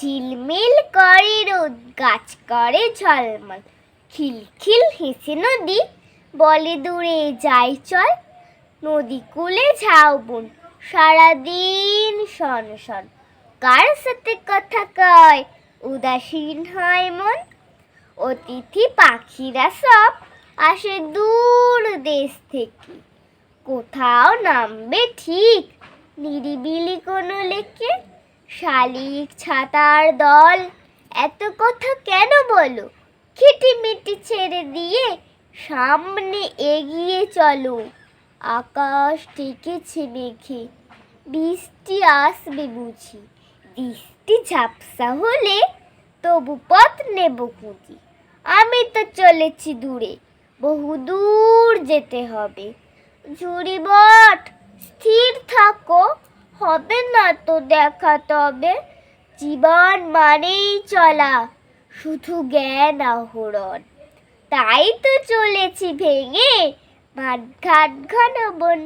ঝিলমিল করে রোদ, গাছ করে ঝলমল। খিলখিল হেসে নদী, বলে দূরে যাই চল। নদী কূলে ঝাউবন সারাদিন শন শন। কার সাথে কথা কয়, উদাসীন হয় মন। অতিথি পাখিরা সব আসে দূর দেশ থেকে। কোথাও নামবে ঠিক, নিরিবিলি কোনো লেকে। শালিক ছাতার দল, এত কথা কেন বলো? খিটিমিটি ছেড়ে দিয়ে সামনে এগিয়ে চলো। আকাশ ঠেকেছে মেঘে, বৃষ্টি আসবে বুঝি। বৃষ্টি ঝাপসা হলে তবু পথ নেব খুঁজি। আমি তো চলেছি দূরে, বহু দূর যেতে হবে। ঝুড়ি বট, স্থির থাকো। হবে না তো দেখা তবে। জীবন মানেই চলা, শুধু জ্ঞান আহরণ। তাই তো চলেছি ভেঙে মাঠ ঘাট ঘন বন।